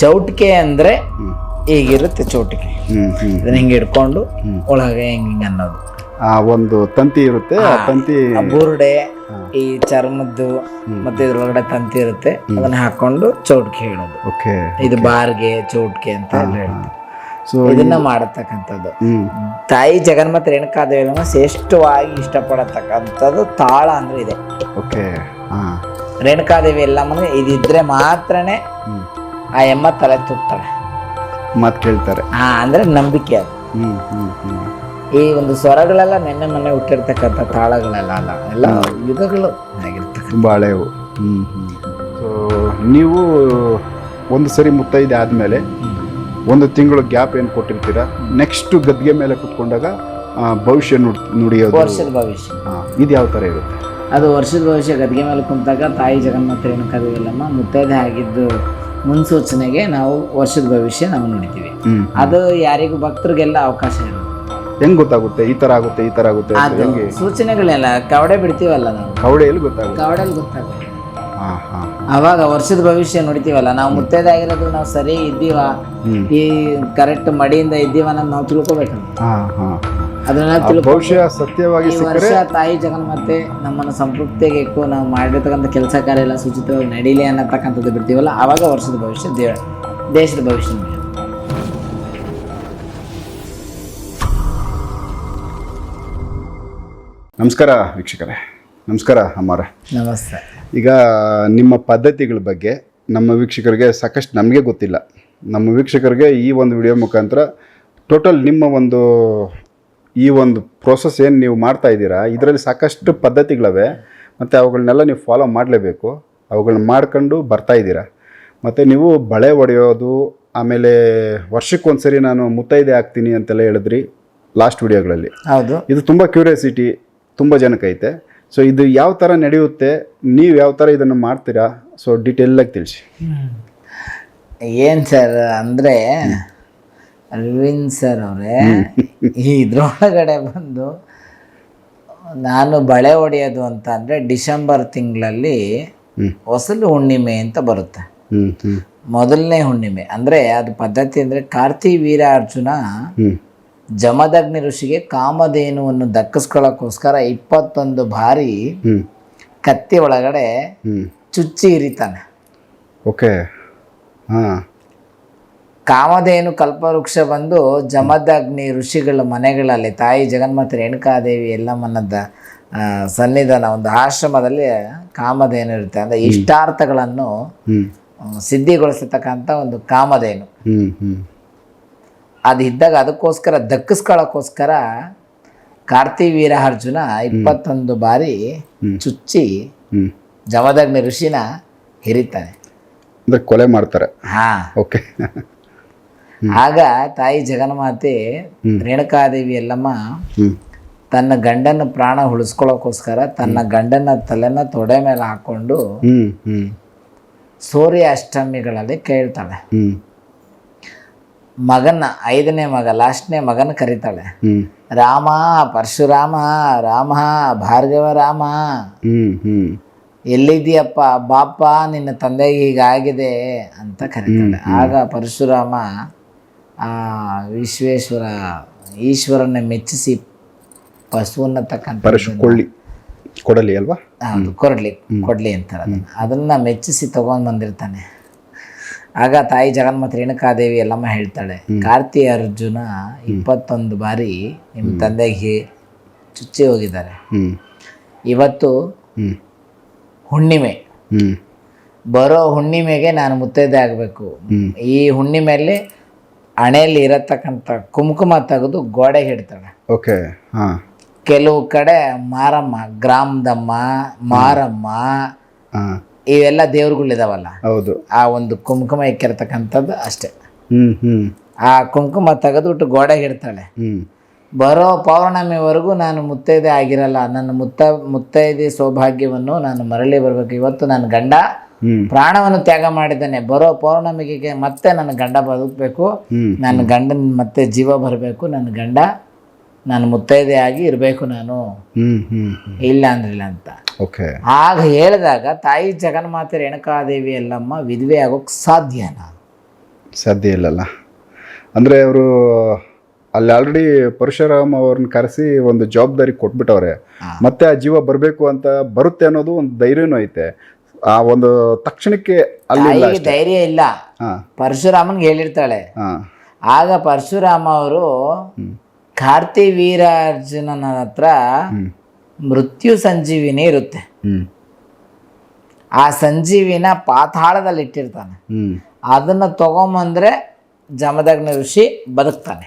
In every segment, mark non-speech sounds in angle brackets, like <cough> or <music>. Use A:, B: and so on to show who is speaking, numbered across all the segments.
A: ಚೌಟಿಕೆ ಅಂದ್ರೆ ಈಗಿರುತ್ತೆ ಚೌಟಿಕೆ? ಇದನ್ನ ಹಿಂಗೆ ಹಿಡ್ಕೊಂಡು ಒಳಗೆ ಹಿಂಗೆ ಹಿಂಗೆ ಅನ್ನೋದು.
B: ಆ ಒಂದು ತಂತಿ ಇರುತ್ತೆ ಆ ತಂತಿ
A: ಆ ಬುರುಡೆ ಈ ಚರ್ಮದ್ದು ಮತ್ತೆ ಇದ್ರೊಳಗಡೆ ತಂತಿ ಇರುತ್ತೆ. ಅದನ್ನ ಹಾಕೊಂಡು ಚೌಟಿಕೆ ಹೇಳೋದು.
B: ಓಕೆ
A: ಇದು ಬಾರ್ಗೆ ಚೌಟಿಕೆ ಅಂತ ಎಲ್ಲ ಹೇಳ್ತಾರೆ
B: ಸೊ
A: ಇದನ್ನ ಮಾಡತಕ್ಕಂಥದ್ದು. ತಾಯಿ ಜಗನ್ಮಾತೆ ರೇಣುಕಾದೇವಿ ಶ್ರೇಷ್ಠವಾಗಿ ಇಷ್ಟಪಡತಕ್ಕಂಥದ್ದು ತಾಳ ಅಂದ್ರೆ ಇದೆ.
B: ಓಕೆ
A: ರೇಣುಕಾದೇವಿ ಎಲ್ಲಮ್ಮನಿಗೆ ಇದಿದ್ರೆ ಮಾತ್ರನೇ ಆ ಎಮ್ಮ ತಲೆ ತೂಗ್ತಾಳೆ
B: ಮತ್ತೆ ಕೇಳ್ತಾರೆ.
A: ಹಾ ಅಂದ್ರೆ ನಂಬಿಕೆ ಅದು.
B: ಹ್ಮ್ ಹ್ಮ್
A: ಈ ಒಂದು ಸ್ವರಗಳೆಲ್ಲ ನೆನ್ನೆ ಮೊನ್ನೆ ಹುಟ್ಟಿರ್ತಕ್ಕಂಥ ತಾಳಗಳೆಲ್ಲ ಅಲ್ಲ? ಎಲ್ಲ ಯುಗಗಳು ಆಗಿರ್ತಕ್ಕಂಥ.
B: ತುಂಬ ಹಳೆವು ಸೊ ನೀವು ಒಂದು ಸರಿ ಮುತ್ತೈದೆ ಆದಮೇಲೆ ಒಂದು ತಿಂಗಳು ಗ್ಯಾಪ್ ಏನು ಕೊಟ್ಟಿರ್ತೀರಾ? ನೆಕ್ಸ್ಟ್ ಗದ್ಗೆ ಮೇಲೆ ಕುತ್ಕೊಂಡಾಗ ಆ, ಭವಿಷ್ಯ ನುಡ್ ನುಡಿಯೋದು.
A: ವರ್ಷದ ಭವಿಷ್ಯ.
B: ಇದು ಯಾವ ಥರ ಇರುತ್ತೆ?
A: ಅದು ವರ್ಷದ ಭವಿಷ್ಯ ಗದ್ಗೆ ಮೇಲೆ ಕುಂತಾಗ ತಾಯಿ ಜಗನ್ಮಾತೆ ಏನು ಎಲ್ಲಮ್ಮ ಮುತ್ತೈದೆ ಆಗಿದ್ದು ಮುನ್ಸೂಚನೆಗೆ ನಾವು ವರ್ಷದ ಭವಿಷ್ಯ ನಾವು ನೋಡಿದ್ದೀವಿ
B: ಹ್ಮ್
A: ಅದು ಯಾರಿಗೂ ಭಕ್ತರಿಗೆಲ್ಲ ಅವಕಾಶ ಇರೋದು
B: ಹೆಂಗ್ ಗೊತ್ತಾಗುತ್ತೆ? ಈ ತರ ಆಗುತ್ತೆ ಈ ತರ ಆಗುತ್ತೆ ಅಂತ
A: ಅದು
B: ಹೆಂಗೆ?
A: ಸೂಚನೆಗಳೆಲ್ಲ ಕವಡೆ ಬಿಡ್ತೀವಲ್ಲ ನಾವು?
B: ಕವಡೆಯಲ್ಲಿ ಗೊತ್ತಾಗುತ್ತೆ.
A: ಗೊತ್ತಾಗುತ್ತೆ.
B: ಹಾ ಹಾ.
A: ಅವಾಗ ವರ್ಷದ ಭವಿಷ್ಯ ನೋಡ್ತೀವಲ್ಲ ನಾವು ಮುತ್ತೈದಾಗಿರೋದು ನಾವು ಸರಿ ಇದ್ದೀವ?
B: ಹ್ಮ್.
A: ಈ ಕರೆಕ್ಟ್ ಮಡಿಯಿಂದ ಇದ್ದೀವ ಅನ್ನೋದು ನಾವು ತಿಳ್ಕೊಬೇಕು
B: ಹಾ ಹಾ.
A: ಅದನ್ನ ತಿಳ್ಕೊಂಡು
B: ಭವಿಷ್ಯ ಸತ್ಯವಾಗಿ
A: ಈ ವರ್ಷ ತಾಯಿ ಜಗನ್ಮಾತೆ ನಮ್ಮನ್ನು ಸಂತೃಪ್ತಿಗೆ ಇಕ್ಕು ನಾವು ಮಾಡಿರ್ತಕ್ಕಂಥ ಕೆಲಸ ಕಾರ್ಯ ಎಲ್ಲ ಸುಚಿತವಾಗಿ ನಡೀಲಿ ಅನ್ನತಕ್ಕಂಥದ್ದು ಬಿಡ್ತೀವಲ್ಲ ಆವಾಗ ವರ್ಷದ ಭವಿಷ್ಯ ದೇವ ದೇಶದ ಭವಿಷ್ಯ.
B: ನಮಸ್ಕಾರ ವೀಕ್ಷಕರೇ. ನಮಸ್ಕಾರ ಅಮ್ಮಾರ.
A: ನಮಸ್ತೆ.
B: ಈಗ ನಿಮ್ಮ ಪದ್ಧತಿಗಳ ಬಗ್ಗೆ ನಮ್ಮ ವೀಕ್ಷಕರಿಗೆ ಸಾಕಷ್ಟು ನಮಗೆ ಗೊತ್ತಿಲ್ಲ. ನಮ್ಮ ವೀಕ್ಷಕರಿಗೆ ಈ ಒಂದು ವಿಡಿಯೋ ಮುಖಾಂತರ ಟೋಟಲ್ ನಿಮ್ಮ ಒಂದು ಈ ಒಂದು ಪ್ರೋಸೆಸ್ ಏನು ನೀವು ಮಾಡ್ತಾ ಇದ್ದೀರಾ ಇದರಲ್ಲಿ ಸಾಕಷ್ಟು ಪದ್ಧತಿಗಳವೆ ಮತ್ತು ಅವುಗಳನ್ನೆಲ್ಲ ನೀವು ಫಾಲೋ ಮಾಡಲೇಬೇಕು. ಅವುಗಳನ್ನ ಮಾಡ್ಕೊಂಡು ಬರ್ತಾ ಇದ್ದೀರಾ. ಮತ್ತು ನೀವು ಬಳೆ ಒಡೆಯೋದು ಆಮೇಲೆ ವರ್ಷಕ್ಕೊಂದ್ಸರಿ ನಾನು ಮುತ್ತೈದೆ ಆಗ್ತೀನಿ ಅಂತೆಲ್ಲ ಹೇಳಿದ್ರಿ ಲಾಸ್ಟ್ ವಿಡಿಯೋಗಳಲ್ಲಿ.
A: ಹೌದು.
B: ಇದು ತುಂಬ ಕ್ಯೂರಿಯಾಸಿಟಿ ತುಂಬ ಜನಕ್ಕೈತೆ ಸೊ ಇದು ಯಾವ ಥರ ನಡೆಯುತ್ತೆ ನೀವು ಯಾವ ಥರ ಇದನ್ನು ಮಾಡ್ತೀರಾ ಸೊ ಡೀಟೇಲಾಗಿ ತಿಳಿಸಿ.
A: ಏನು ಸರ್ ಅಂದರೆ ಅರವಿಂದ್ ಸರ್ ಅವರೇ ಈ ಇದ್ರೊಳಗಡೆ ಬಂದು ನಾನು ಬಳೆ ಹೊಡೆಯೋದು ಅಂತ ಅಂದರೆ ಡಿಸೆಂಬರ್ ತಿಂಗಳಲ್ಲಿ. ಹೊಸಲು ಹುಣ್ಣಿಮೆ ಅಂತ ಬರುತ್ತೆ. ಮೊದಲನೇ ಹುಣ್ಣಿಮೆ. ಅಂದರೆ ಅದು ಪದ್ಧತಿ ಅಂದರೆ ಕಾರ್ತಿ ವೀರ ಅರ್ಜುನ ಜಮದಗ್ನಿ ಋಷಿಗೆ ಕಾಮಧೇನುವನ್ನು ದಕ್ಕಿಸ್ಕೊಳ್ಳೋಕ್ಕೋಸ್ಕರ ಇಪ್ಪತ್ತೊಂದು ಬಾರಿ ಕತ್ತಿ ಒಳಗಡೆ ಚುಚ್ಚಿ ಇರಿತಾನೆ.
B: ಓಕೆ. ಹಾಂ.
A: ಕಾಮಧೇನು ಕಲ್ಪವೃಕ್ಷ ಬಂದು ಜಮದಗ್ನಿ ಋಷಿಗಳ ಮನೆಗಳಲ್ಲಿ ತಾಯಿ ಜಗನ್ಮಾತೆ ರೇಣುಕಾದೇವಿ ಎಲ್ಲಮ್ಮನದ ಸನ್ನಿಧಾನ ಒಂದು ಆಶ್ರಮದಲ್ಲಿ ಕಾಮಧೇನು ಇರುತ್ತೆ. ಅಂದರೆ ಇಷ್ಟಾರ್ಥಗಳನ್ನು ಸಿದ್ಧಿಗೊಳಿಸತಕ್ಕಂಥ ಒಂದು ಕಾಮಧೇನು. ಅದು ಇದ್ದಾಗ ಅದಕ್ಕೋಸ್ಕರ ದಕ್ಕಿಸ್ಕೊಳ್ಳೋಕ್ಕೋಸ್ಕರ ಕಾರ್ತಿ ವೀರ ಅರ್ಜುನ ಇಪ್ಪತ್ತೊಂದು ಬಾರಿ ಚುಚ್ಚಿ ಜಮದಗ್ನಿ ಋಷಿನ ಹಿರಿತಾನೆ.
B: ಅಂದರೆ ಕೊಲೆ ಮಾಡ್ತಾರೆ.
A: ಹಾ.
B: ಓಕೆ.
A: ಆಗ ತಾಯಿ ಜಗನ್ಮಾತೆ ರೇಣುಕಾದೇವಿ ಎಲ್ಲಮ್ಮ ತನ್ನ ಗಂಡನ ಪ್ರಾಣ ಉಳಿಸ್ಕೊಳ್ಳೋಕೋಸ್ಕರ ತನ್ನ ಗಂಡನ ತಲೆನ ತೊಡೆ ಮೇಲೆ ಹಾಕೊಂಡು ಸೂರ್ಯ ಅಷ್ಟಮಿಗಳಲ್ಲಿ ಕೇಳ್ತಾಳೆ. ಮಗನ ಐದನೇ ಮಗ ಲಾಸ್ಟ್ನೇ ಮಗನ ಕರೀತಾಳೆ. ರಾಮ ಪರಶುರಾಮ ರಾಮ ಭಾರ್ಗವ ರಾಮ. ಎಲ್ಲಿದ್ದೀಯಪ್ಪ? ಬಾಪ ನಿನ್ನ ತಂದೆಗೆ ಹೀಗಾಗಿದೆ ಅಂತ ಕರೀತಾಳೆ. ಆಗ ಪರಶುರಾಮ ಆ ವಿಶ್ವೇಶ್ವರ ಈಶ್ವರನ ಮೆಚ್ಚಿಸಿ ಪಶುವನ್ನ ತಕ್ಕಂಥ
B: ಪರಶು ಕೊಳ್ಳಿ ಕೊಡಲಿ ಅಲ್ವಾ?
A: ಹೌದು ಕೊಡಲಿ ಕೊಡ್ಲಿ ಅಂತಾರೆ ಅದನ್ನ. ಅದನ್ನ ಮೆಚ್ಚಿಸಿ ತಗೊಂಡ್ ಬಂದಿರ್ತಾನೆ. ಆಗ ತಾಯಿ ಜಗನ್ಮಾತೆ ರೇಣುಕಾದೇವಿ ಎಲ್ಲಮ್ಮ ಹೇಳ್ತಾಳೆ ಕಾರ್ತಿ ಅರ್ಜುನ ಇಪ್ಪತ್ತೊಂದು ಬಾರಿ ನಿಮ್ಮ ತಂದೆಗೆ ಚುಚ್ಚಿ ಹೋಗಿದ್ದಾರೆ. ಇವತ್ತು ಹುಣ್ಣಿಮೆ. ಬರೋ ಹುಣ್ಣಿಮೆಗೆ ನಾನು ಮುತ್ತೈದೆ ಆಗಬೇಕು. ಈ ಹುಣ್ಣಿಮೆಯಲ್ಲಿ ಹಣೆಯಲ್ಲಿ ಇರತಕ್ಕಂಥ ಕುಂಕುಮ ತೆಗೆದು ಗೋಡೆ ಹಿಡ್ತಾಳೆ
B: ಓಕೆ ಹಾಂ.
A: ಕೆಲವು ಕಡೆ ಮಾರಮ್ಮ ಗ್ರಾಮದಮ್ಮ ಮಾರಮ್ಮ ಇವೆಲ್ಲ ದೇವ್ರುಗಳಿದಾವಲ್ಲ.
B: ಹೌದು.
A: ಆ ಒಂದು ಕುಂಕುಮ ಇಕ್ಕಿರ್ತಕ್ಕಂಥದ್ದು ಅಷ್ಟೇ.
B: ಹ್ಞೂ
A: ಆ ಕುಂಕುಮ ತೆಗೆದುಬಿಟ್ಟು ಗೋಡೆ
B: ಹಿಡ್ತಾಳೆ
A: ಬರೋ ಪೌರ್ಣಮಿವರೆಗೂ ನಾನು ಮುತ್ತೈದೆ ಆಗಿರಲ್ಲ. ನನ್ನ ಮುತ್ತ ಮುತ್ತೈದೆ ಸೌಭಾಗ್ಯವನ್ನು ನಾನು ಮರಳಿ ಬರಬೇಕು. ಇವತ್ತು ನನ್ನ ಗಂಡ ಪ್ರಾಣವನ್ನು ತ್ಯಾಗ ಮಾಡಿದ್ದಾನೆ. ಬರೋ ಪೌರ್ಣಮಿಗೆ ಮತ್ತೆ ನನ್ನ ಗಂಡ ಬದುಕಬೇಕು. ನನ್ನ ಗಂಡನ ಮತ್ತೆ ಜೀವ ಬರಬೇಕು. ನನ್ನ ಗಂಡ ನಾನು ಮುತ್ತೈದೆ ಆಗಿ ಇರಬೇಕು ನಾನು. ಇಲ್ಲ ಅಂದ್ರಿಲ್ಲ ಅಂತ.
B: ಓಕೆ.
A: ಆಗ ಹೇಳಿದಾಗ ತಾಯಿ ಜಗನ್ಮಾತೆ ರೇಣುಕಾದೇವಿ ಎಲ್ಲಮ್ಮ ವಿಧವೆ ಆಗೋಕ್ ಸಾಧ್ಯನಾ
B: ಸಾಧ್ಯ ಇಲ್ಲಲ್ಲ? ಅಂದರೆ ಅವರು ಅಲ್ಲಿ ಆಲ್ರೆಡಿ ಪರಶುರಾಮ್ ಅವ್ರನ್ನ ಕರೆಸಿ ಒಂದು ಜವಾಬ್ದಾರಿ ಕೊಟ್ಬಿಟ್ಟವ್ರೆ. ಮತ್ತೆ ಆ ಜೀವ ಬರಬೇಕು ಅಂತ ಬರುತ್ತೆ ಅನ್ನೋದು ಒಂದು ಧೈರ್ಯನೂ ಐತೆ. ಆ ಒಂದು ತಕ್ಷಣಕ್ಕೆ ಅಲ್ಲಿ
A: ತಾಯಿಗೆ ಧೈರ್ಯ ಇಲ್ಲ.
B: ಪರಶುರಾಮನ್
A: ಪರಶುರಾಮನ್ಗೆ ಹೇಳಿರ್ತಾಳೆ. ಆಗ ಪರಶುರಾಮ ಅವರು ಕಾರ್ತಿ ವೀರಾರ್ಜುನನ ಹತ್ರ ಮೃತ್ಯು ಸಂಜೀವಿನಿ ಇರುತ್ತೆ. ಆ ಸಂಜೀವಿನ ಪಾತಾಳದಲ್ಲಿ ಇಟ್ಟಿರ್ತಾನೆ. ಅದನ್ನ ತಗೊಂಬಂದ್ರೆ ಜಮದಗ್ನ ಋಷಿ ಬದುಕ್ತಾನೆ.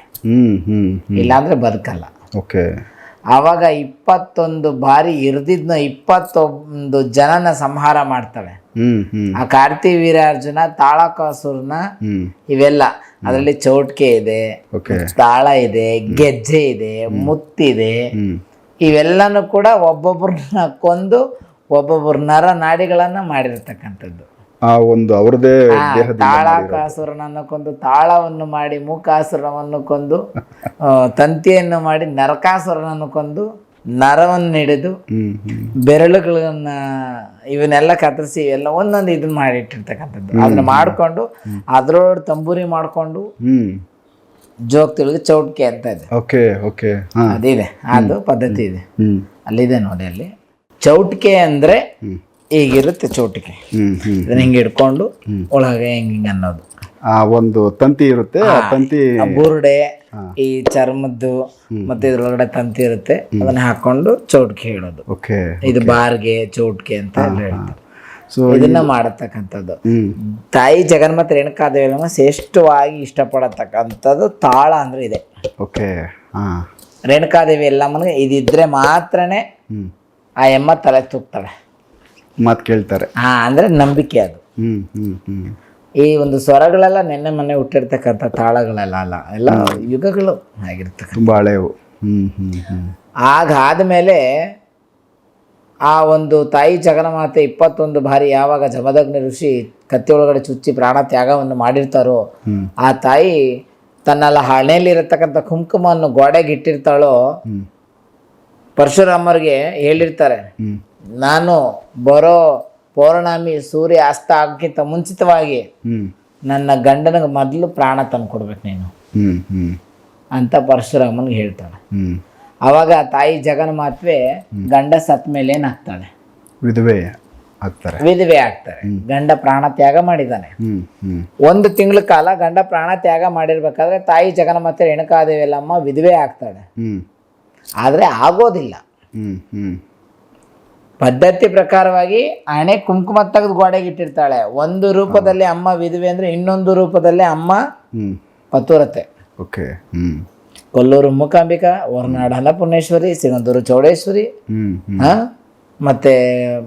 A: ಇಲ್ಲಾಂದ್ರೆ ಬದುಕಲ್ಲ.
B: ಓಕೆ.
A: ಆವಾಗ ಇಪ್ಪತ್ತೊಂದು ಬಾರಿ ಇರ್ದಿದ್ನ ಇಪ್ಪತ್ತೊಂದು ಜನನ ಸಂಹಾರ
B: ಮಾಡ್ತವೆ.
A: ಆ ಕಾರ್ತಿ ವೀರಾರ್ಜುನ ತಾಳಕಾಸುರನ ಇವೆಲ್ಲ. ಅದರಲ್ಲಿ ಚೌಟ್ಕೆ ಇದೆ ತಾಳ ಇದೆ ಗೆಜ್ಜೆ ಇದೆ ಮುತ್ತಿದೆ ಇವೆಲ್ಲನೂ ಕೂಡ ಒಬ್ಬೊಬ್ಬರನ್ನ ಕೊಂದು ಒಬ್ಬೊಬ್ಬರ ನರ ನಾಡಿಗಳನ್ನ ಮಾಡಿರ್ತಕ್ಕಂಥದ್ದು.
B: ಆ ಒಂದು ಅವರದೇ
A: ತಾಳಕಾಸುರನನ್ನು ಕೊಂದು ತಾಳವನ್ನು ಮಾಡಿ ಮೂಕಾಸುರವನ್ನು ಕೊಂದು ತಂತಿಯನ್ನು ಮಾಡಿ ನರಕಾಸುರನನ್ನು ಕೊಂದು ನರವನ್ನು ಹಿಡಿದು ಬೆರಳುಗಳನ್ನ ಇವನ್ನೆಲ್ಲ ಕತ್ತರಿಸಿ ಎಲ್ಲ ಒಂದೊಂದು ಇದನ್ನ ಮಾಡಿಟ್ಟಿರ್ತಕ್ಕಂಥದ್ದು ಅದನ್ನ ಮಾಡ್ಕೊಂಡು ಅದ್ರೊಳಗೆ ತಂಬೂರಿ ಮಾಡ್ಕೊಂಡು ಜೋಗ್ ತಿಳಿದು ಚೌಟ್ಕೆ ಅಂತ ಇದೆ.
B: Okay okay.
A: ಅದಿದೆ. ಅದು ಪದ್ಧತಿ ಇದೆ. ಅಲ್ಲಿದೆ ನೋಡಿ ಅಲ್ಲಿ. ಚೌಟ್ಕೆ ಅಂದ್ರೆ ಹ್ಮ್
B: ಹ್ಞೂ
A: ಇದನ್ನ ಹಿಂಗೆ ಹಿಡ್ಕೊಂಡು ಒಳಗೆ ಹೆಂಗ್ ಹಿಂಗೆ ಅನ್ನೋದು.
B: ಆ ಒಂದು ತಂತಿ ಇರುತ್ತೆ ಆ ತಂತಿ
A: ಬುರುಡೆ ಈ ಚರ್ಮದ್ದು ಮತ್ತೆ ಇದ್ರೊಳಗಡೆ ತಂತಿ ಇರುತ್ತೆ ಅದನ್ನ ಹಾಕೊಂಡು ಚೌಟ್ಕೆ ಹೇಳೋದು.
B: ಓಕೆ
A: ಇದು ಬಾರ್ಗೆ ಚೌಟ್ಕೆ ಅಂತ ಎಲ್ಲ ಹೇಳ್ತಾರೆ.
B: ಸೊ
A: ಇದನ್ನ ಮಾಡತಕ್ಕಂಥದ್ದು. ತಾಯಿ ಜಗನ್ಮಾತೆ ರೇಣುಕಾದೇವಿಯಮ್ಮ ಶ್ರೇಷ್ಠವಾಗಿ ಇಷ್ಟಪಡತಕ್ಕಂಥದ್ದು ತಾಳ ಅಂದ್ರೆ ಇದೆ.
B: ಓಕೆ
A: ರೇಣುಕಾದೇವಿ ಎಲ್ಲಮ್ಮನಿಗೆ ಇದಿದ್ರೆ ಮಾತ್ರನೇ ಆ ಎಮ್ಮ ತಲೆ ತೂಗ್ತಾಳೆ.
B: ಮಾತು ಕೇಳ್ತಾರೆ.
A: ಹಾ ಅಂದ್ರೆ ನಂಬಿಕೆ ಅದು.
B: ಹ್ಞೂ ಹ್ಞೂ ಹ್ಞೂ
A: ಈ ಒಂದು ಸ್ವರಗಳೆಲ್ಲ ನೆನ್ನೆ ಮೊನ್ನೆ ಹುಟ್ಟಿರ್ತಕ್ಕಂಥ ತಾಳಗಳೆಲ್ಲ ಅಲ್ಲ ಎಲ್ಲ ಯುಗಗಳು ಆಗಿರ್ತಕ್ಕ
B: ತುಂಬ ಹಳೆವು ಹ್ಞೂ ಹ್ಞೂ ಹ್ಞೂ
A: ಆಗ ಆದಮೇಲೆ ಆ ಒಂದು ತಾಯಿ ಜಗನ್ಮಾತೆ ಇಪ್ಪತ್ತೊಂದು ಬಾರಿ ಯಾವಾಗ ಜಮದಗ್ನಿ ಋಷಿ ಕತ್ತಿಯೊಳಗಡೆ ಚುಚ್ಚಿ ಪ್ರಾಣ ತ್ಯಾಗವನ್ನು ಮಾಡಿರ್ತಾರೋ
B: ಹ್ಮ್.
A: ಆ ತಾಯಿ ತನ್ನೆಲ್ಲ ಹಣೆಯಲ್ಲಿರತಕ್ಕಂಥ ಕುಂಕುಮವನ್ನು ಗೋಡೆಗೆ ಇಟ್ಟಿರ್ತಾಳೋ ಪರಶುರಾಮರಿಗೆ ಹೇಳಿರ್ತಾರೆ. ನಾನು ಬರೋ ಪೌರ್ಣಮಿ ಸೂರ್ಯ ಅಸ್ತ ಆಗಕ್ಕಿಂತ ಮುಂಚಿತವಾಗಿ ನನ್ನ ಗಂಡನಿಗೆ ಮೊದಲು ಪ್ರಾಣ ತಂದು ಕೊಡ್ಬೇಕು ನೀನು. ಅಂತ ಪರಶುರಾಮನ್ಗೆ ಹೇಳ್ತಾಳೆ. ಅವಾಗ ತಾಯಿ ಜಗನ್ ಮಾತ್ವೆ ಗಂಡ ಸತ್ ಮೇಲೆ ಏನಾಗ್ತಾಳೆ
B: ವಿಧವೆ ಆಗ್ತಾರೆ.
A: ವಿಧವೆ ಆಗ್ತಾರೆ. ಗಂಡ ಪ್ರಾಣ ತ್ಯಾಗ ಮಾಡಿದ್ದಾನೆ. ಒಂದು ತಿಂಗಳ ಕಾಲ ಗಂಡ ಪ್ರಾಣ ತ್ಯಾಗ ಮಾಡಿರ್ಬೇಕಾದ್ರೆ ತಾಯಿ ಜಗನ್ಮಾತೆ ಮಾತ್ರ ಎಲ್ಲಮ್ಮ ವಿಧವೆ ಆಗ್ತಾಳೆ.
B: ಆದ್ರೆ
A: ಆದರೆ ಆಗೋದಿಲ್ಲ. ಪದ್ಧತಿ ಪ್ರಕಾರವಾಗಿ ಹಣೆ ಕುಂಕುಮ ತೆಗೆದು ಗೋಡೆಗೆ ಇಟ್ಟಿರ್ತಾಳೆ. ಒಂದು ರೂಪದಲ್ಲಿ ಅಮ್ಮ ವಿಧವೆ ಅಂದ್ರೆ ಇನ್ನೊಂದು ರೂಪದಲ್ಲಿ ಅಮ್ಮ
B: ಪತ್ತೂರತೆ
A: ಪತುರತೆ.
B: ಓಕೆ.
A: ಕೊಲ್ಲೂರು ಮೂಕಾಂಬಿಕಾ ಹೊರನಾಡು ಅನ್ನಪೂರ್ಣೇಶ್ವರಿ ಸಿಗಂದೂರು ಚೌಡೇಶ್ವರಿ ಆ? ಮತ್ತೆ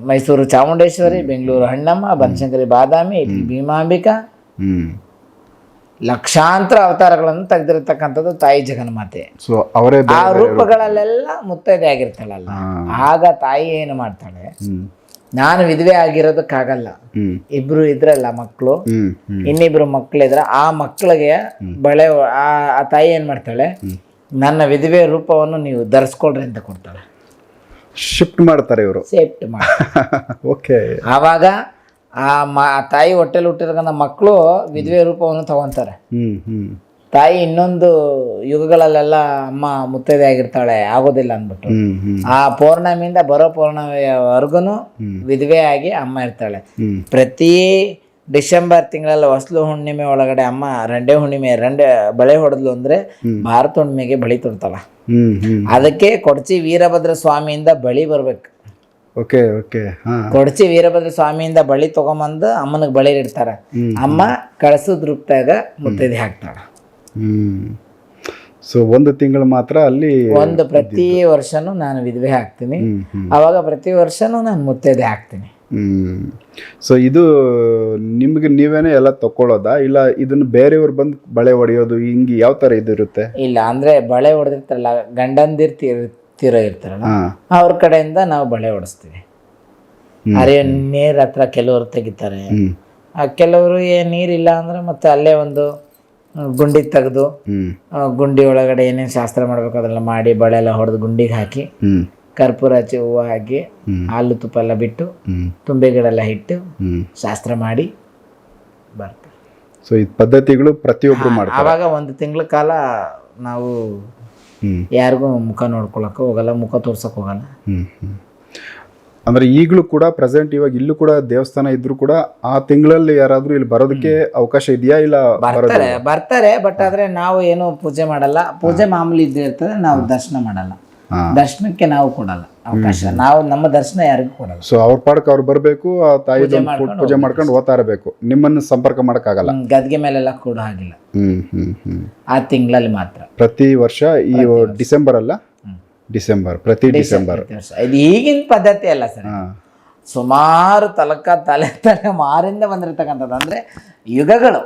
A: ಮೈಸೂರು ಚಾಮುಂಡೇಶ್ವರಿ ಬೆಂಗಳೂರು ಹಣ್ಣಮ್ಮ ಬನಶಂಕರಿ ಬಾದಾಮಿ ಭೀಮಾಂಬಿಕಾ.
B: ಹ್ಞೂ
A: ಲಕ್ಷಾಂತರ ಅವತಾರಗಳನ್ನು ತೆಗೆದಿರತಕ್ಕಂಥದ್ದು ತಾಯಿ ಜಗನ್ಮಾತೆ.
B: ಸೊ ಅವರೇ
A: ಆ ರೂಪಗಳಲ್ಲೆಲ್ಲ ಮುತ್ತೈದೆ ಆಗಿರ್ತಾಳಲ್ಲ. ಆಗ ತಾಯಿ ಏನು ಮಾಡ್ತಾಳೆ? ನಾನು ವಿಧವೆ ಆಗಿರೋದಕ್ಕಾಗಲ್ಲ. ಇಬ್ರು ಇದ್ರಲ್ಲ ಮಕ್ಕಳು ಇನ್ನಿಬ್ರು ಮಕ್ಕಳಿದ್ರ ಆ ಮಕ್ಕಳಿಗೆ ಬಳೆ ಆ ಆ ತಾಯಿ ಏನ್ ಮಾಡ್ತಾಳೆ? ನನ್ನ ವಿಧವೆ ರೂಪವನ್ನು ನೀವು ಧರಿಸ್ಕೊಳ್ರಿ ಅಂತ ಕೊಡ್ತಾಳೆ.
B: ಶಿಫ್ಟ್ ಮಾಡ್ತಾರೆ ಇವರು.
A: ಶಿಫ್ಟ್ ಮಾಡಿ
B: ಓಕೆ
A: ಆವಾಗ ಆ ಮ ಆ ತಾಯಿ ಹೊಟ್ಟೆಲಿ ಹುಟ್ಟಿರ್ತಕ್ಕಂಥ ಮಕ್ಕಳು ವಿಧವೆ ರೂಪವನ್ನು ತಗೊಂತಾರೆ. ತಾಯಿ ಇನ್ನೊಂದು ಯುಗಗಳಲ್ಲೆಲ್ಲ ಅಮ್ಮ ಮುತ್ತೈದೆ ಆಗಿರ್ತಾಳೆ ಆಗೋದಿಲ್ಲ ಅಂದ್ಬಿಟ್ಟು. ಆ ಪೌರ್ಣಮಿಯಿಂದ ಬರೋ ಪೌರ್ಣಮಿಯವರೆಗೂ ವಿಧವೆ ಆಗಿ ಅಮ್ಮ ಇರ್ತಾಳೆ. ಪ್ರತಿ ಡಿಸೆಂಬರ್ ತಿಂಗಳಲ್ಲಿ ಹೊಸಲು ಹುಣ್ಣಿಮೆ ಒಳಗಡೆ ಅಮ್ಮ ರಂಡೆ ಹುಣ್ಣಿಮೆ ರಂಡೆ ಬಳೆ ಹೊಡೆದ್ಲು ಅಂದ್ರೆ ಭಾರತ ಹುಣ್ಣಿಮೆಗೆ ಬಳಿ ತೊಡ್ತಾಳ ಅದಕ್ಕೆ ಕೊಡಚಿ ವೀರಭದ್ರ ಸ್ವಾಮಿಯಿಂದ ಬಳಿ ಬರ್ಬೇಕು.
B: Okay okay.
A: ಕೊಡಚಿ ವೀರಭದ್ರ ಸ್ವಾಮಿಯಿಂದ ಬಳಿ ತಗೊಂಬಂದು ಅಮ್ಮನಿಗೆ ಬಳಿ ಇಡ್ತಾರೆ. ಅಮ್ಮ ಕಳಸದ ರೂಪದಾಗ ಮುತ್ತೈದೆ ಹಾಕ್ತಾಳ.
B: ಹ್ಮ್. ಸೊ ಒಂದು ತಿಂಗಳು ಮಾತ್ರ ಅಲ್ಲಿ
A: ಒಂದು ಪ್ರತಿ ವರ್ಷನೂ ನಾನು ವಿಧವೆ ಹಾಕ್ತೀನಿ. ಅವಾಗ ಪ್ರತಿ ವರ್ಷನೂ ನಾನು ಮುತ್ತೈದೆ ಹಾಕ್ತೀನಿ.
B: ಹ್ಮ್. ಸೊ ಇದು ನಿಮಗೆ ನೀವೇನೇ ಎಲ್ಲ ತಕೊಳ್ಳೋದಾ ಇಲ್ಲ ಇದನ್ನ ಬೇರೆಯವ್ರು ಬಂದು ಬಳೆ ಹೊಡೆಯೋದು ಹಿಂಗೆ ಯಾವ ಥರ ಇದು ಇರುತ್ತೆ?
A: ಇಲ್ಲ ಅಂದ್ರೆ ಬಳೆ ಹೊಡೆದಿರ್ತಾರಲ್ಲ ಗಂಡಂದಿರ್ ತೀರ್ ತೀರೋ ಇರ್ತಾರಲ್ಲ ಅವ್ರ ಕಡೆಯಿಂದ ನಾವು ಬಳೆ ಹೊಡಿಸ್ತೀವಿ ಅರೆ ನೀರ್ ಹತ್ರ ಕೆಲವರು ತೆಗಿತಾರೆ. ಆ ಕೆಲವರು ಏನ್ ನೀರಿಲ್ಲ ಅಂದ್ರೆ ಮತ್ತೆ ಅಲ್ಲೇ ಒಂದು ಗುಂಡಿ ತೆಗೆದು ಗುಂಡಿ ಒಳಗಡೆ ಏನೇನು ಶಾಸ್ತ್ರ ಮಾಡ್ಬೇಕು ಅದೆಲ್ಲ ಮಾಡಿ ಬಳೆ ಎಲ್ಲ ಹೊಡೆದು ಗುಂಡಿಗೆ ಹಾಕಿ ಕರ್ಪೂರ ಹಚ್ಚಿ ಹೂವು ಹಾಕಿ. ಹಾಲು ತುಪ್ಪ ಎಲ್ಲ ಬಿಟ್ಟು ತುಂಬೆ ಗಿಡ ಎಲ್ಲ ಇಟ್ಟು ಶಾಸ್ತ್ರ ಮಾಡಿ ಬರ್ತಾರೆ.
B: ಸೊ ಈ ಪದ್ಧತಿಗಳು ಪ್ರತಿಯೊಬ್ಬರು ಮಾಡ್ತಾರೆ.
A: ಅವಾಗ ಒಂದು ತಿಂಗಳ ಕಾಲ ನಾವು ಯಾರಿಗೂ ಮುಖ ನೋಡ್ಕೊಳಕ್ಕೆ ಹೋಗಲ್ಲ ಮುಖ ತೋರ್ಸಕ್ ಹೋಗಲ್ಲ.
B: ಅಂದ್ರೆ ಈಗಲೂ ಕೂಡ ಪ್ರೆಸೆಂಟ್ ಇವಾಗ ಇಲ್ಲೂ ಕೂಡ ದೇವಸ್ಥಾನ ಇದ್ರು ಕೂಡ ಆ ತಿಂಗಳಲ್ಲಿ ಯಾರಾದ್ರೂ ಇಲ್ಲಿ ಬರೋದಕ್ಕೆ ಅವಕಾಶ ಇದೆಯಾ ಇಲ್ಲ
A: ಬರ್ತಾರೆ ಬರ್ತಾರೆ ಬಟ್ ಆದ್ರೆ ನಾವು ಏನು ಪೂಜೆ ಮಾಡಲ್ಲ. ಪೂಜೆ ಮಾಮೂಲಿ ಇದ್ದೇ ಇರ್ತದೆ ನಾವು ದರ್ಶನ ಮಾಡಲ್ಲ. ದರ್ಶನಕ್ಕೆ ನಾವು ಕೊಡಲ್ಲ. ಅವಕಾಶ. ನಾವು ನಮ್ಮ ದರ್ಶನ ಯಾರಿಗೂ ಕೊಡಲ್ಲ.
B: ಸೊ ಅವ್ರ ಪಾಡಕ್ಕೆ ಅವ್ರು ಬರಬೇಕು ಆ ತಾಯಿ ಪೂಜೆ ಮಾಡ್ಕೊಂಡು ಹೋಗ್ತಾ ಇರಬೇಕು. ನಿಮ್ಮನ್ನು ಸಂಪರ್ಕ ಮಾಡಕ್ಕಾಗಲ್ಲ.
A: ಹ್ಮ್, ಗದ್ಗೆ ಮೇಲೆಲ್ಲ ಕೊಡೋ ಹಾಗಿಲ್ಲ.
B: ಹ್ಮ್ ಹ್ಮ್ ಹ್ಮ್.
A: ಆ ತಿಂಗಳಲ್ಲಿ ಮಾತ್ರ.
B: ಪ್ರತಿ ವರ್ಷ ಈ ಡಿಸೆಂಬರ್ ಅಲ್ಲ? ಡಿಸೆಂಬರ್ ಪ್ರತಿ ಡಿಸೆಂಬರ್.
A: ಪ್ರತಿ ವರ್ಷ. ಇದು ಈಗಿನ ಪದ್ಧತಿ ಅಲ್ಲ ಸರ್.
B: ಹಾ.
A: ಸುಮಾರು ತಲಕ ತಲೆ ತಲೆ ಮಾರಿಂದ ಬಂದಿರತಕ್ಕಂಥದ್ದು. ಅಂದ್ರೆ ಯುಗಗಳು.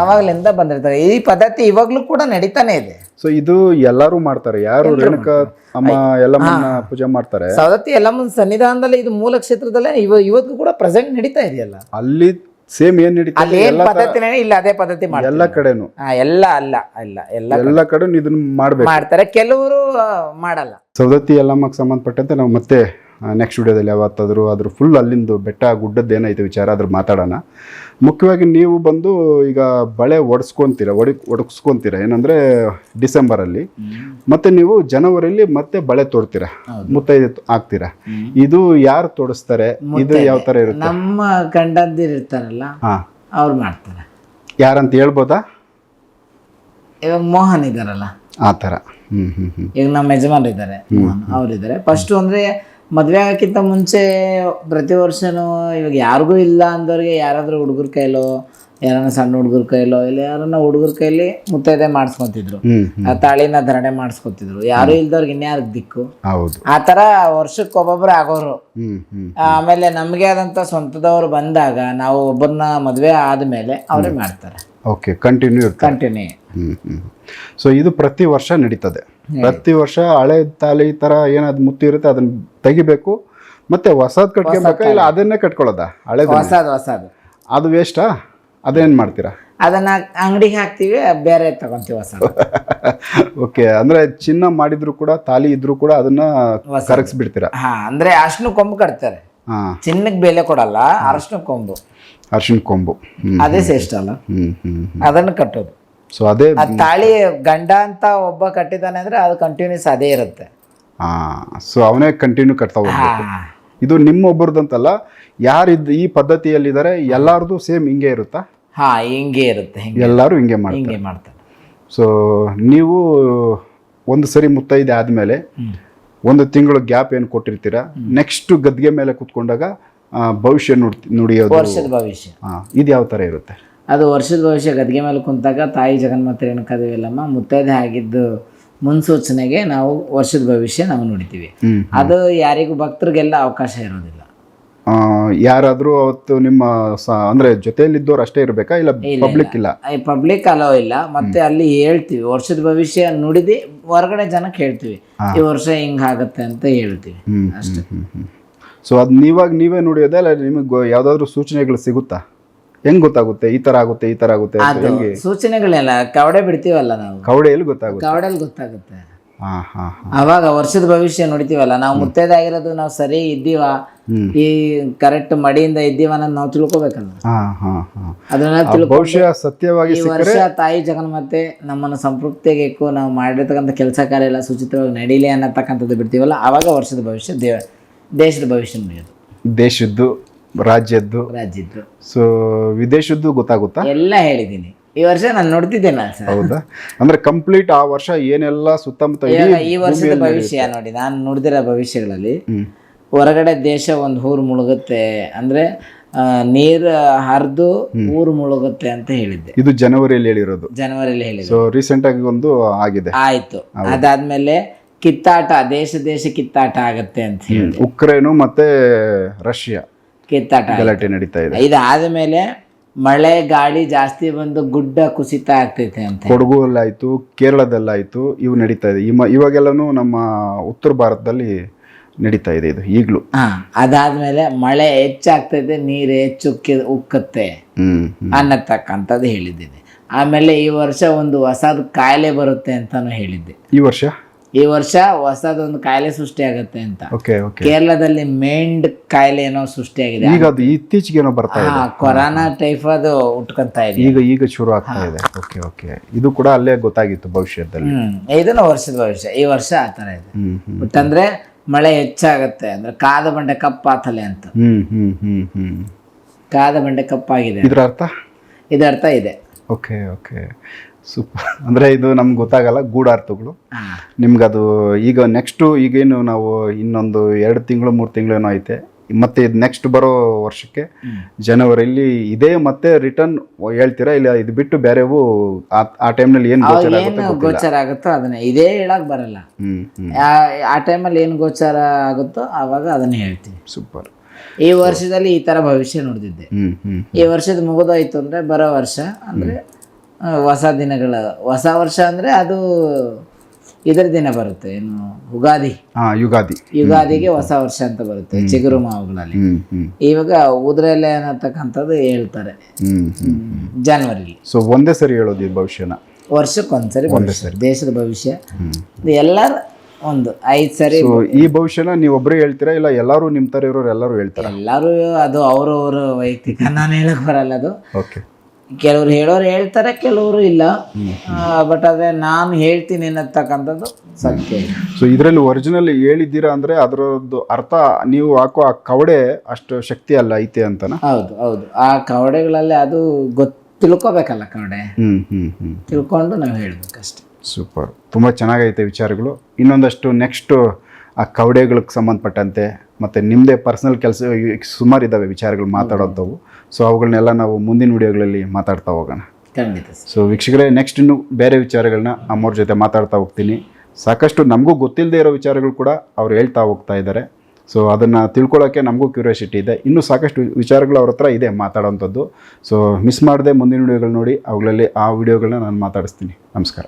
A: ಆವಾಗಲಿಂದ ಬಂದಿರ್ತಾರೆ ಈ ಪದ್ಧತಿ ಇವಾಗಲೂ ಕೂಡ ನಡೀತಾನೆ ಇದೆ.
B: ಸೊ ಇದು ಎಲ್ಲರೂ ಮಾಡ್ತಾರೆ. ಯಾರು ರೇಣುಕಾ ಅಮ್ಮ ಎಲ್ಲಮ್ಮನ್ನ ಪೂಜೆ ಮಾಡ್ತಾರೆ?
A: ಸವದತ್ತಿ ಎಲ್ಲಮ್ಮನ ಸನ್ನಿಧಾನದಲ್ಲಿ ಇದು ಮೂಲ ಕ್ಷೇತ್ರದಲ್ಲೇ ಇವ ಇವತ್ತು ಕೂಡ ಪ್ರೆಸೆಂಟ್ ನಡೀತಾ ಇದೆಯಲ್ಲ?
B: ಅಲ್ಲಿ ಸೇಮ್ ಏನ್ ನಡೀತಾ
A: ಅಲ್ಲಿ ಏನ್ ಪದ್ಧತಿನೇ ಇಲ್ಲ ಅದೇ ಪದ್ಧತಿ ಮಾಡ್ತಾರೆ
B: ಎಲ್ಲ ಕಡೆನು.
A: ಎಲ್ಲ ಅಲ್ಲ ಅಲ್ಲ ಎಲ್ಲ
B: ಎಲ್ಲ ಕಡೆ. ಇದನ್ನ ಮಾಡ್ಬೇಕು.
A: ಮಾಡ್ತಾರೆ. ಕೆಲವರು ಮಾಡಲ್ಲ.
B: ಸವದತ್ತಿ ಎಲ್ಲಮ್ಮಕ್ಕೆ ಸಂಬಂಧಪಟ್ಟಂತೆ ನಾವು ಮತ್ತೆ ನೆಕ್ಸ್ಟ್ ವಿಡಿಯೋದಲ್ಲಿ ಯಾವತ್ತಾದರೂ ಅದ್ರ ಫುಲ್ ಅಲ್ಲಿಂದು ಬೆಟ್ಟ ಗುಡ್ಡದ್ದು ಏನೈತೆ ವಿಚಾರ ಅದ್ರ ಮಾತಾಡೋಣ. ಮುಖ್ಯವಾಗಿ ನೀವು ಬಂದು ಈಗ ಬಳೆ ಒಡ್ಸ್ಕೊಂತೀರ ಒಡಿ ಒಡಗಿಸ್ಕೊಂತೀರ ಏನಂದ್ರೆ ಡಿಸೆಂಬರಲ್ಲಿ ಮತ್ತೆ ನೀವು ಜನವರಿಲಿ ಮತ್ತೆ ಬಳೆ ತೊಡ್ತೀರ ಮುತ್ತೈದೆ ಆಗ್ತೀರಾ ಇದು ಯಾರು ತೊಡಿಸ್ತಾರೆ ಇದು ಯಾವ ಥರ ಇರುತ್ತೆ?
A: ನಮ್ಮ ಗಂಡಂದಿರು ಇರ್ತಾರಲ್ಲ ಅವ್ರು ಮಾಡ್ತಾರೆ.
B: ಯಾರಂತ ಹೇಳ್ಬೋದಾ?
A: ಇವಾಗ ಮೋಹನ್ ಇದ್ದಾರಲ್ಲ
B: ಆ ಥರ
A: ಈಗ ನಮ್ಮ ಯಜಮಾನ್ರು ಇದ್ದಾರೆ ಅವ್ರಿದ್ದಾರೆ ಫಸ್ಟ್ ಅಂದ್ರೆ ಮದ್ವೆ ಆಗೋಕ್ಕಿಂತ ಮುಂಚೆ ಪ್ರತಿ ವರ್ಷನೂ ಇವಾಗ ಯಾರಿಗೂ ಇಲ್ಲ ಅಂದವ್ರಿಗೆ ಯಾರಾದರೂ ಹುಡುಗರ ಕೈಲೋ ಯಾರನ್ನ ಸಣ್ಣ ಹುಡುಗರ ಕೈಲೋ ಇಲ್ಲ ಯಾರನ್ನ ಹುಡುಗರ ಕೈಲಿ ಮುತ್ತೈದೆ ಮಾಡಿಸ್ಕೊತಿದ್ರು. ಆ ತಾಳಿನ ಧರಣೆ ಮಾಡಿಸ್ಕೊತಿದ್ರು. ಯಾರು ಇಲ್ದವ್ರಿಗೆ ಇನ್ಯಾರ ದಿಕ್ಕು?
B: ಹೌದು.
A: ಆ ತರ ವರ್ಷಕ್ಕೆ ಒಬ್ಬೊಬ್ರು ಆಗೋರು. ಆಮೇಲೆ ನಮಗೆ ಆದಂತ ಸ್ವಂತದವ್ರು ಬಂದಾಗ ನಾವು ಒಬ್ಬರನ್ನ ಮದ್ವೆ ಆದ್ಮೇಲೆ ಅವರೇ ಮಾಡ್ತಾರೆ.
B: ಓಕೆ ಕಂಟಿನ್ಯೂ
A: ಕಂಟಿನ್ಯೂ
B: ಸೊ ಇದು ಪ್ರತಿ ವರ್ಷ ನಡೀತದೆ. ಪ್ರತಿ ವರ್ಷ ಹಳೆ ತಾಲಿ ತರ ಏನಾದ್ ಮುತ್ತು ಇರುತ್ತೆ ಅದನ್ನ ತೆಗಿಬೇಕು. ಮತ್ತೆ ಹೊಸದ್ ಕಟ್ಕೊಬೇಕಾ ಇಲ್ಲ ಅದನ್ನೇ ಕಟ್ಕೊಳ್ಳೋದಾ? ಹಳೆ
A: ಹೊಸದು ಹೊಸದು.
B: ಅದು ವೇಸ್ಟಾ ಅದೇನ್ ಮಾಡ್ತೀರಾ?
A: ಅದನ್ನ ಅಂಗಡಿಗೆ ಹಾಕ್ತಿವಿ ಬೇರೆ ತಗೊಂತೀವಿ ಹೊಸ
B: ಓಕೆ <laughs> ಅಂದ್ರೆ ಚಿನ್ನ ಮಾಡಿದ್ರು ಕೂಡ ತಾಲಿ ಇದ್ರು ಕೂಡ ಅದನ್ನ ಕರಗಿಸ್ಬಿಡ್ತೀರಾ?
A: ಹಾ ಅಂದ್ರೆ ಅರ್ಶಿನ ಕೊಂಬು ಕಟ್ತಾರೆ.
B: ಹಾ.
A: ಚಿನ್ನಕ್ಕೆ ಬೆಲೆ ಕೊಡಲ್ಲ ಅರಶಿನ ಕೊಂಬು.
B: ಅರ್ಶಿನ ಕೊಂಬು.
A: ಅದೇ ಶ್ರೇಷ್ಠ ಅಲ್ಲ. ಅದನ್ನ ಕಟ್ಟೋದು.
B: ಸೊ ಅದೇ
A: ಆ ತಾಳಿ ಗಂಡ ಅಂತ ಒಬ್ಬ ಕಟ್ಟಿದಾನೆ ಅಂದ್ರೆ ಅದು ಕಂಟಿನ್ಯೂಸ್ ಅದೇ ಇರುತ್ತೆ.
B: ಹಾ ಸೊ ಅವನೇ ಕಂಟಿನ್ಯೂ ಕಟ್ತಾ ಹೋಗ್ಬೇಕು. ಇದು ನಿಮ್ಮ ಒಬ್ಬರದಂತಲ್ಲ ಯಾರಿದ್ದು ಈ ಪದ್ಧತಿಯಲ್ಲಿದ್ದಾರೆ ಎಲ್ಲಾರ್ದು ಸೇಮ್ ಹಿಂಗೆ ಇರುತ್ತಾ?
A: ಹಾ ಹಿಂಗೆ ಇರುತ್ತೆ ಹಿಂಗೆ
B: ಎಲ್ಲರೂ ಹಿಂಗೆ ಮಾಡ್ತಾರೆ.
A: ಹಿಂಗೆ ಮಾಡ್ತಾರೆ.
B: ಸೊ ನೀವು ಒಂದು ಸರಿ ಮುತ್ತೈದೆ ಆದಮೇಲೆ ಒಂದು ತಿಂಗಳು ಗ್ಯಾಪ್ ಏನು ಕೊಟ್ಟಿರ್ತೀರಾ? ನೆಕ್ಸ್ಟ್ ಗದ್ಗೆ ಮೇಲೆ ಕುತ್ಕೊಂಡಾಗ ಭವಿಷ್ಯ ನುಡಿ ನುಡಿಯೋದು
A: ವರ್ಷದ ಭವಿಷ್ಯ.
B: ಇದು ಯಾವ ಥರ ಇರುತ್ತೆ?
A: ಅದು ವರ್ಷದ ಭವಿಷ್ಯ ಗದ್ಗೆ ಮೇಲೆ ಕುಂತಾಗ ತಾಯಿ ಜಗನ್ಮಾತೆ ರೇಣುಕಾದೇವಿಯಲ್ಲಮ್ಮ ಮುತ್ತೈದೆ ಆಗಿದ್ದು ಮುನ್ಸೂಚನೆಗೆ ನಾವು ವರ್ಷದ ಭವಿಷ್ಯ ನಾವು ನುಡಿತೀವಿ ಅದು ಯಾರಿಗೂ ಭಕ್ತರಿಗೆಲ್ಲ ಅವಕಾಶ ಇರೋದಿಲ್ಲ.
B: ಯಾರಾದರೂ ಅವತ್ತು ನಿಮ್ಮ ಅಂದ್ರೆ ಜೊತೆಯಲ್ಲಿದ್ದವ್ರು ಅಷ್ಟೇ ಇರಬೇಕಾ? ಇಲ್ಲ ಪಬ್ಲಿಕ್ ಇಲ್ಲ.
A: ಪಬ್ಲಿಕ್ ಅಲೋ ಇಲ್ಲ. ಮತ್ತೆ ಅಲ್ಲಿ ಹೇಳ್ತೀವಿ. ವರ್ಷದ ಭವಿಷ್ಯ ನುಡಿದಿ ಹೊರಗಡೆ ಜನಕ್ಕೆ ಹೇಳ್ತೀವಿ. ಈ ವರ್ಷ ಹಿಂಗ್ ಆಗುತ್ತೆ ಅಂತ ಹೇಳ್ತೀವಿ. ಅಷ್ಟೇ.
B: ಸೊ ಅದು ನೀವಾಗ ನೀವೇ ನುಡಿಯೋದೇ ಅಲ್ಲ ನಿಮಗೆ ಯಾವ್ದಾದ್ರು ಸೂಚನೆಗಳು ಸಿಗುತ್ತಾ? ಹೆಂಗ್ ಗೊತ್ತಾಗುತ್ತೆ? ಈ ತರ ಆಗುತ್ತೆ ಈ ತರ ಆಗುತ್ತೆ ಅಂತ
A: ಅದು
B: ಹೆಂಗೆ?
A: ಸೂಚನೆಗಳೆಲ್ಲ ಕವಡೆ ಬಿಡ್ತೀವಲ್ಲ ನಾವು?
B: ಕವಡೆಯಲ್ಲಿ ಗೊತ್ತಾಗುತ್ತೆ.
A: ಕವಡೆಲ್ ಗೊತ್ತಾಗುತ್ತೆ.
B: ಹಾ ಹಾ ಹಾ.
A: ಅವಾಗ ವರ್ಷದ ಭವಿಷ್ಯ ನೋಡ್ತೀವಲ್ಲ ನಾವು ಮುತ್ತೈದಾಗಿರೋದು ನಾವು ಸರಿ ಇದ್ದೀವ ಈ ಕರೆಕ್ಟ್ ಮಡಿಯಿಂದ ಇದ್ದೀವ ಅನ್ನೋದು ನಾವು ತಿಳ್ಕೊಬೇಕಲ್ಲ
B: ಹಾ ಹಾ ಹಾ.
A: ಅದನ್ನ
B: ಭವಿಷ್ಯ
A: ತಿಳ್ಕೊ
B: ಬಹುಶಃ ಸತ್ಯವಾಗಿ
A: ಈ ವರ್ಷ ತಾಯಿ ಜಗನ್ಮಾತೆ ನಮ್ಮನ್ನು ಸಂಪೃಕ್ತಿಗೆ ಇಕ್ಕು ನಾವು ಮಾಡಿರ್ತಕ್ಕಂಥ ಕೆಲಸ ಕಾರ್ಯ ಎಲ್ಲ ಸೂಚಿತವಾಗಿ ನಡೀಲಿ ಅನ್ನತಕ್ಕಂಥದ್ದು ಬಿಡ್ತೀವಲ್ಲ ಅವಾಗ ವರ್ಷದ ಭವಿಷ್ಯ ದೇವ ದೇಶದ ಭವಿಷ್ಯ ನಡೆಯೋದು
B: ದೇಶದ್ದು ರಾಜ್ಯದ್ದು.
A: ರಾಜ್ಯದ್ದು.
B: ಸೊ ವಿದೇಶದ್ದು ಗೊತ್ತಾಗುತ್ತಾ?
A: ಎಲ್ಲ ಹೇಳಿದ್ದೀನಿ. ಈ ವರ್ಷ ನಾನು ನೋಡ್ತಿದ್ದೇನೆ ಸರ್
B: ಹೌದಾ? ಅಂದ್ರೆ ಕಂಪ್ಲೀಟ್ ಆ ವರ್ಷ ಏನೆಲ್ಲ ಸುತ್ತಮುತ್ತ ಇಡೀ
A: ಈ ವರ್ಷದ ಭವಿಷ್ಯ ನೋಡಿ ನಾನು ನೋಡಿದಿರೋ ಭವಿಷ್ಯಗಳಲ್ಲಿ ಹೊರಗಡೆ ದೇಶ ಒಂದು ಊರು ಮುಳುಗುತ್ತೆ ಅಂದ್ರೆ ಆ, ನೀರು ಹರಿದು ಊರು ಮುಳುಗುತ್ತೆ ಅಂತ ಹೇಳಿದ್ದೆ.
B: ಇದು ಜನವರಿಯಲ್ಲಿ ಹೇಳಿರೋದು.
A: ಜನವರಿಯಲ್ಲಿ ಹೇಳಿದ್ದೆ.
B: ಸೊ ರೀಸೆಂಟ್ ಆಗಿ ಒಂದು ಆಗಿದೆ.
A: ಆಯ್ತು. ಅದಾದ್ಮೇಲೆ ಕಿತ್ತಾಟ ದೇಶ ದೇಶ ಕಿತ್ತಾಟ ಆಗತ್ತೆ ಅಂತ ಹೇಳಿ
B: ಉಕ್ರೇನು ಮತ್ತೆ ರಷ್ಯಾ.
A: ಕಿತ್ತಾಟ.
B: ಗಲಾಟೆ ನಡೀತಾ ಇದೆ.
A: ಆದಮೇಲೆ ಮಳೆ ಗಾಳಿ ಜಾಸ್ತಿ ಬಂದು ಗುಡ್ಡ ಕುಸಿತ ಆಗ್ತೈತೆ ಅಂತ.
B: ಕೊಡಗುಲ್ಲಾಯ್ತು ಕೇರಳದಲ್ಲಾಯ್ತು ಇವು ನಡೀತಾ ಇದೆ. ಇವಾಗೆಲ್ಲನೂ ನಮ್ಮ ಉತ್ತರ ಭಾರತದಲ್ಲಿ ನಡೀತಾ ಇದೆ ಇದು ಈಗಲೂ.
A: ಹಾ ಅದಾದ್ಮೇಲೆ ಮಳೆ ಹೆಚ್ಚಾಗ್ತೈತೆ ನೀರು ಹೆಚ್ಚು ಉಕ್ಕಿ- ಉಕ್ಕತ್ತೆ
B: ಹ್ಮ್.
A: ಅನ್ನತಕ್ಕಂಥದ್ದು ಹೇಳಿದ್ದೀನಿ. ಆಮೇಲೆ ಈ ವರ್ಷ ಒಂದು ಹೊಸದು ಕಾಯಿಲೆ ಬರುತ್ತೆ ಅಂತಾನು ಹೇಳಿದ್ದೆ.
B: ಈ ವರ್ಷ?
A: ಈ ವರ್ಷ ಹೊಸದೊಂದು ಕಾಯಿಲೆ ಸೃಷ್ಟಿ ಆಗುತ್ತೆ ಅಂತ.
B: ಓಕೆ ಓಕೆ
A: ಕೇರಳದಲ್ಲಿ ಮೇಂಡ್ ಕಾಯಿಲೆ ಏನೋ ಸೃಷ್ಟಿಯಾಗಿದೆ
B: ಈಗ ಅದು ಇತ್ತೀಚೆಗೆ ಏನೋ ಬರ್ತಾ ಇದೆ.
A: ಹಾ ಕೊರೋನಾ ಅದು ಉಟ್ಕೊಂತ ಇದೆ.
B: ಈಗ ಈಗ ಶುರು ಆಗ್ತಾ ಇದೆ. ಓಕೆ ಓಕೆ ಇದು ಕೂಡ ಅಲ್ಲೇ ಗೊತ್ತಾಗಿತ್ತು ಭವಿಷ್ಯದಲ್ಲಿ.
A: ಹ್ಮ್ ಇದನ್ನು ವರ್ಷದ ಭವಿಷ್ಯ. ಈ ವರ್ಷ ಆ ಥರ ಇದೆ.
B: ಹ್ಮ್ ಹ್ಮ್
A: ಬಟ್ ಅಂದ್ರೆ ಮಳೆ ಹೆಚ್ಚಾಗತ್ತೆ. ಅಂದ್ರೆ ಕಾದ ಬಂಡೆ ಕಪ್ಪಾತಲೆ ಅಂತ.
B: ಹ್ಮ್ ಹ್ಮ್ ಹ್ಮ್ ಹ್ಮ್.
A: ಕಾದ ಬಂಡೆ ಕಪ್ಪಾಗಿದೆ
B: ಇದರ ಅರ್ಥ?
A: ಇದರ ಅರ್ಥ ಇದೆ.
B: ಓಕೆ ಓಕೆ ಸೂಪರ್ <laughs> ಅಂದರೆ ಇದು ನಮ್ಗೆ ಗೊತ್ತಾಗಲ್ಲ ಗೂಢಾರ್ಥಗಳು ನಿಮ್ಗೆ ಅದು ಈಗ ನೆಕ್ಸ್ಟು ಈಗೇನು ನಾವು ಇನ್ನೊಂದು ಎರಡು ತಿಂಗಳು ಮೂರು ತಿಂಗಳು ಏನೋ ಐತೆ. ಮತ್ತೆ ಇದು ನೆಕ್ಸ್ಟ್ ಬರೋ ವರ್ಷಕ್ಕೆ ಜನವರಿಲಿ ಇದೇ ಮತ್ತೆ ರಿಟರ್ನ್ ಹೇಳ್ತೀರಾ? ಇಲ್ಲ ಇದು ಬಿಟ್ಟು ಬೇರೆವು ಆ- ಟೈಮ್ನಲ್ಲಿ ಏನು ಗೋಚರ ಆಗುತ್ತೆ
A: ಏನು ಗೋಚರ ಆಗುತ್ತೋ ಅದನ್ನ. ಇದೇ ಹೇಳಕ್ ಬರಲ್ಲ.
B: ಹ್ಮ್ ಹ್ಮ್.
A: ಆ- ಆ ಟೈಮಲ್ಲಿ ಏನು ಗೋಚರ ಆಗುತ್ತೋ ಆವಾಗ ಅದನ್ನ ಹೇಳ್ತೀನಿ.
B: ಸೂಪರ್
A: ಈ ವರ್ಷದಲ್ಲಿ ಈ ತರ ಭವಿಷ್ಯ ನೋಡ್ತಿದ್ದೆ.
B: ಹ್ಮ್ ಹ್ಮ್
A: ಈ ವರ್ಷದ ಮುಗಿದೋಯ್ತು ಅಂದ್ರೆ ಬರೋ ವರ್ಷ ಅಂದ್ರೆ ಹೊಸ ದಿನಗಳ ಹೊಸ ವರ್ಷ ಅಂದ್ರೆ ಅದು ಇದರ ದಿನ ಬರುತ್ತೆ ಏನು ಉಗಾದಿ.
B: ಆ, ಯುಗಾದಿ.
A: ಯುಗಾದಿಗೆ ಹೊಸ ವರ್ಷ ಅಂತ ಬರುತ್ತೆ ಚಿಗುರು ಮಾವುಗಳಲ್ಲಿ. ಇವಾಗ ಉದ್ರೆಲೆ ಅನ್ನತಕ್ಕಂಥದ್ದು ಹೇಳ್ತಾರೆ.
B: ಹ್ಮ್
A: ಜಾನ್ವರಿಲಿ.
B: ಸೊ ಒಂದೇ ಸರಿ ಹೇಳೋದು ಈ ಭವಿಷ್ಯನ?
A: ವರ್ಷಕ್ಕೊಂದ್ಸರಿ ಭವಿಷ್ಯ ದೇಶದ ಭವಿಷ್ಯ. ಇದು ಎಲ್ಲರ ಒಂದು ಐದು ಸರಿ
B: ಈ ಭವಿಷ್ಯನ ನೀವು ಒಬ್ಬರೇ ಹೇಳ್ತೀರಾ ಇಲ್ಲ ಎಲ್ಲರೂ ನಿಮ್ಮ ತರ ಇರೋರು ಎಲ್ಲರೂ ಹೇಳ್ತಾರೆ?
A: ಎಲ್ಲರೂ ಅದು ಅವ್ರವ್ರ ವೈಯಕ್ತಿಕ ನಾನು ಹೇಳಕ್ ಬರಲ್ಲ ಅದು.
B: ಓಕೆ
A: ಕೆಲವ್ರು ಹೇಳೋರು ಹೇಳ್ತಾರೆ ಕೆಲವರು ಇಲ್ಲ. ಬಟ್ ಅದೇ ನಾನು ಹೇಳ್ತೀನಿ ಅನ್ನತಕ್ಕಂಥದ್ದು ಸತ್ಯ.
B: ಸೊ ಇದರಲ್ಲಿ ಒರಿಜಿನಲ್ ಹೇಳಿದ್ದೀರಾ ಅಂದ್ರೆ ಅದರದ್ದು ಅರ್ಥ ನೀವು ಹಾಕೋ ಆ ಕವಡೆ ಅಷ್ಟು ಶಕ್ತಿ ಅಲ್ಲ ಐತೆ ಅಂತನ?
A: ಹೌದು ಹೌದು. ಆ ಕವಡೆಗಳಲ್ಲಿ ಅದು ಗೊತ್ತು ತಿಳ್ಕೊಬೇಕಲ್ಲ ಕವಡೆ? ತಿಳ್ಕೊಂಡು ನಾವು ಹೇಳ್ಬೇಕಷ್ಟೆ.
B: ಸೂಪರ್ ತುಂಬ ಚೆನ್ನಾಗೈತೆ ವಿಚಾರಗಳು. ಇನ್ನೊಂದಷ್ಟು ನೆಕ್ಸ್ಟು ಆ ಕವಡೆಗಳಿಗೆ ಸಂಬಂಧಪಟ್ಟಂತೆ ಮತ್ತು ನಿಮ್ಮದೇ ಪರ್ಸ್ನಲ್ ಕೆಲಸ ಸುಮಾರು ಇದ್ದಾವೆ ವಿಚಾರಗಳು ಮಾತಾಡೋಂಥವು ಸೊ ಅವುಗಳನ್ನೆಲ್ಲ ನಾವು ಮುಂದಿನ ವಿಡಿಯೋಗಳಲ್ಲಿ ಮಾತಾಡ್ತಾ ಹೋಗೋಣ.
A: ಖಂಡಿತ
B: ಸೊ ವೀಕ್ಷಕರೇ ನೆಕ್ಸ್ಟ್ ಇನ್ನು ಬೇರೆ ವಿಚಾರಗಳನ್ನ ಅಮ್ಮವ್ರ ಜೊತೆ ಮಾತಾಡ್ತಾ ಹೋಗ್ತೀನಿ. ಸಾಕಷ್ಟು ನಮಗೂ ಗೊತ್ತಿಲ್ಲದೆ ಇರೋ ವಿಚಾರಗಳು ಕೂಡ ಅವ್ರು ಹೇಳ್ತಾ ಹೋಗ್ತಾ ಇದ್ದಾರೆ. ಸೊ ಅದನ್ನು ತಿಳ್ಕೊಳ್ಳೋಕ್ಕೆ ನಮಗೂ ಕ್ಯೂರಿಯಾಸಿಟಿ ಇದೆ. ಇನ್ನೂ ಸಾಕಷ್ಟು ವಿಚಾರಗಳು ಅವ್ರ ಹತ್ರ ಇದೆ ಮಾತಾಡೋವಂಥದ್ದು ಸೊ ಮಿಸ್ ಮಾಡದೆ ಮುಂದಿನ ವಿಡಿಯೋಗಳು ನೋಡಿ ಅವುಗಳಲ್ಲಿ ಆ ವಿಡಿಯೋಗಳನ್ನ ನಾನು ಮಾತಾಡಿಸ್ತೀನಿ. ನಮಸ್ಕಾರ.